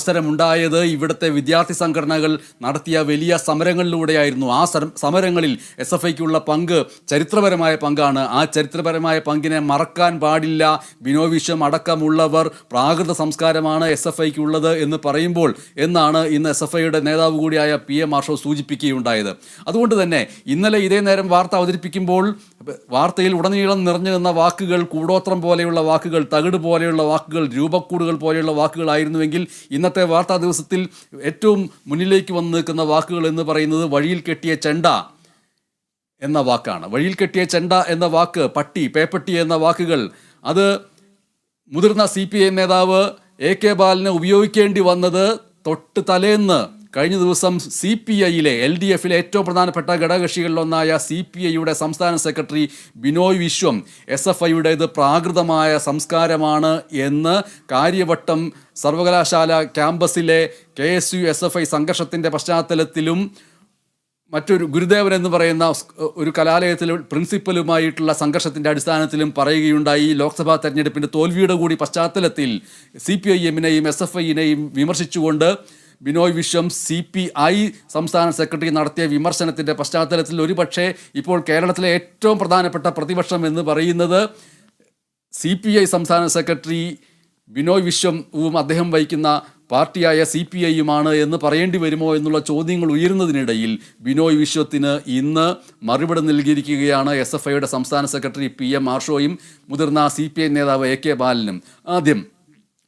അവസരമുണ്ടായത് ഇവിടുത്തെ വിദ്യാർത്ഥി സംഘടനകൾ നടത്തിയ വലിയ സമരങ്ങളിലൂടെയായിരുന്നു. ആ സമരങ്ങളിൽ എസ് എഫ് ഐക്കുള്ള പങ്ക് ചരിത്രപരമായ പങ്കാണ്. ആ ചരിത്രപരമായ പങ്കിനെ മറക്കാൻ പാടില്ല. ബിനോവിഷം അടക്കമുള്ളവർ പ്രാകൃത സംസ്കാരമാണ് എസ് എഫ് ഐക്കുള്ളത് എന്ന് പറയുമ്പോൾ എന്നാണ് ഇന്ന് എസ് എഫ് ഐയുടെ നേതാവ് കൂടിയായ പി എ മാർഷോ സൂചിപ്പിക്കുകയുണ്ടായത്. അതുകൊണ്ട് തന്നെ ഇന്നലെ ഇതേ നേരം വാർത്ത അവതരിപ്പിക്കുമ്പോൾ വാർത്തയിൽ ഉടനീളം നിറഞ്ഞു നിന്ന വാക്കുകൾ കൂടോത്രം പോലെയുള്ള വാക്കുകൾ തകിട് പോലെയുള്ള വാക്കുകൾ രൂപക്കൂടുകൾ പോലെയുള്ള വാക്കുകളായിരുന്നുവെങ്കിൽ ഇന്നത്തെ വാർത്താ ദിവസത്തിൽ ഏറ്റവും മുന്നിലേക്ക് വന്ന് നിൽക്കുന്ന വാക്കുകൾ എന്ന് പറയുന്നത് വഴിയിൽ കെട്ടിയ ചെണ്ട എന്ന വാക്കാണ്. വഴിയിൽ കെട്ടിയ ചെണ്ട എന്ന വാക്ക് പട്ടി പേപ്പട്ടി എന്ന വാക്കുകൾ അത് മുതിർന്ന സി പി ഐ നേതാവ് എ കെ ബാലിന് ഉപയോഗിക്കേണ്ടി വന്നത് തൊട്ട് തലേന്ന് കഴിഞ്ഞ ദിവസം സി പി ഐയിലെ എൽ ഡി എഫിലെ ഏറ്റവും പ്രധാനപ്പെട്ട ഘടകകക്ഷികളിലൊന്നായ സി പി ഐയുടെ സംസ്ഥാന secretary Binoy Viswam S F ഐയുടേത് പ്രാകൃതമായ സംസ്കാരമാണ് എന്ന് കാര്യവട്ടം സർവകലാശാല ക്യാമ്പസിലെ K S U S F I സംഘർഷത്തിന്റെ പശ്ചാത്തലത്തിലും മറ്റൊരു ഗുരുദേവൻ എന്ന് പറയുന്ന ഒരു കലാലയത്തിലെ പ്രിൻസിപ്പലുമായിട്ടുള്ള സംഘർഷത്തിന്റെ അടിസ്ഥാനത്തിലും പറയുകയുണ്ടായി. ലോക്സഭാ തെരഞ്ഞെടുപ്പിന്റെ തോൽവിയുടെ കൂടി പശ്ചാത്തലത്തിൽ സി പി ഐ എമ്മിനെയും എസ് എഫ് ഐയിനെയും വിമർശിച്ചുകൊണ്ട് Binoy Viswam C P I സംസ്ഥാന സെക്രട്ടറി നടത്തിയ വിമർശനത്തിന്റെ പശ്ചാത്തലത്തിൽ ഒരുപക്ഷെ ഇപ്പോൾ കേരളത്തിലെ ഏറ്റവും പ്രധാനപ്പെട്ട പ്രതിപക്ഷം എന്ന് പറയുന്നത് സി പി ഐ സംസ്ഥാന സെക്രട്ടറി ബിനോയ് വിശ്വവും അദ്ദേഹം വഹിക്കുന്ന പാർട്ടിയായ സി പി ഐയുമാണ് എന്ന് പറയേണ്ടി വരുമോ എന്നുള്ള ചോദ്യങ്ങൾ ഉയരുന്നതിനിടയിൽ ബിനോയ് വിശ്വത്തിന് ഇന്ന് മറുപടി നൽകിയിരിക്കുകയാണ് എസ് എഫ് ഐയുടെ സംസ്ഥാന സെക്രട്ടറി പി എം ആർഷോയും മുതിർന്ന സി പി ഐ നേതാവ് എ കെ ബാലനും. ആദ്യം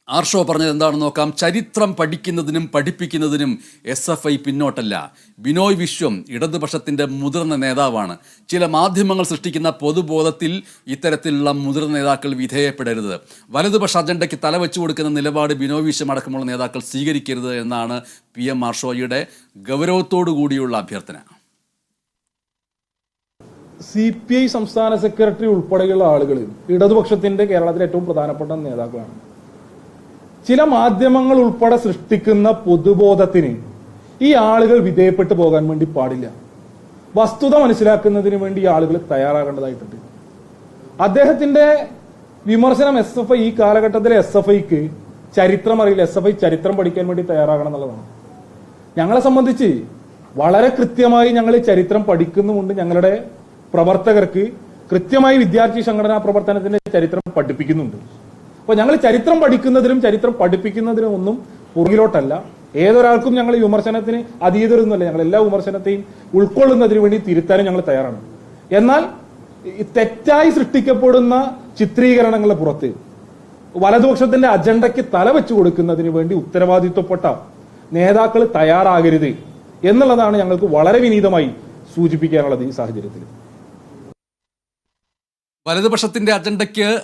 ആർഷോ പറഞ്ഞത് എന്താണെന്ന് നോക്കാം? ചരിത്രം പഠിക്കുന്നതിനും പഠിപ്പിക്കുന്നതിനും എസ് എഫ് ഐ പിന്നോട്ടല്ല. ബിനോയ് വിശ്വം ഇടതുപക്ഷത്തിന്റെ മുതിർന്ന നേതാവാണ്. ചില മാധ്യമങ്ങൾ സൃഷ്ടിക്കുന്ന പൊതുബോധത്തിൽ ഇത്തരത്തിലുള്ള മുതിർന്ന നേതാക്കൾ വിധേയപ്പെടരുത്. വലതുപക്ഷ അജണ്ടയ്ക്ക് തലവെച്ചു കൊടുക്കുന്ന നിലപാട് ബിനോയ് വിശ്വം അടക്കമുള്ള നേതാക്കൾ സ്വീകരിക്കരുത് എന്നാണ് പി എം ആർഷോയുടെ ഗൗരവത്തോടു കൂടിയുള്ള അഭ്യർത്ഥന. സി പി ഐ സംസ്ഥാന സെക്രട്ടറി ഉൾപ്പെടെയുള്ള ആളുകൾ ഇടതുപക്ഷത്തിന്റെ കേരളത്തിലെ ഏറ്റവും പ്രധാനപ്പെട്ട നേതാക്കളാണ്. ചില മാധ്യമങ്ങൾ ഉൾപ്പെടെ സൃഷ്ടിക്കുന്ന പൊതുബോധത്തിന് ഈ ആളുകൾ വിധേയപ്പെട്ടു പോകാൻ വേണ്ടി പാടില്ല. വസ്തുത മനസ്സിലാക്കുന്നതിന് വേണ്ടി ആളുകൾ തയ്യാറാകേണ്ടതായിട്ടുണ്ട്. അദ്ദേഹത്തിന്റെ വിമർശനം എസ് എഫ് ഐ ഈ കാലഘട്ടത്തിലെ എസ് എഫ് ഐക്ക് ചരിത്രം അറിയില്ല. എസ് എഫ് ഐ ചരിത്രം പഠിക്കാൻ വേണ്ടി തയ്യാറാകണം എന്നുള്ളതാണ്. ഞങ്ങളെ സംബന്ധിച്ച് വളരെ കൃത്യമായി ഞങ്ങൾ ചരിത്രം പഠിക്കുന്നുമുണ്ട്. ഞങ്ങളുടെ പ്രവർത്തകർക്ക് കൃത്യമായി വിദ്യാർത്ഥി സംഘടനാ പ്രവർത്തനത്തിന്റെ ചരിത്രം പഠിപ്പിക്കുന്നുണ്ട്. അപ്പൊ ഞങ്ങൾ ചരിത്രം പഠിക്കുന്നതിനും ചരിത്രം പഠിപ്പിക്കുന്നതിനും ഒന്നും പുറകിലോട്ടല്ല. ഏതൊരാൾക്കും ഞങ്ങൾ വിമർശനത്തിന് അതീതരൊന്നുമല്ല. ഞങ്ങൾ എല്ലാ വിമർശനത്തെയും ഉൾക്കൊള്ളുന്നതിന് വേണ്ടി തിരുത്താനും ഞങ്ങൾ തയ്യാറാണ്. എന്നാൽ തെറ്റായി സൃഷ്ടിക്കപ്പെടുന്ന ചിത്രീകരണങ്ങളുടെ പുറത്ത് വലതുപക്ഷത്തിന്റെ അജണ്ടയ്ക്ക് തല വെച്ചു കൊടുക്കുന്നതിന് വേണ്ടി ഉത്തരവാദിത്വപ്പെട്ട നേതാക്കൾ തയ്യാറാകരുത് എന്നുള്ളതാണ് ഞങ്ങൾക്ക് വളരെ വിനീതമായി സൂചിപ്പിക്കാനുള്ളത് ഈ സാഹചര്യത്തിൽ വലതുപക്ഷത്തിന്റെ അജണ്ടയ്ക്ക്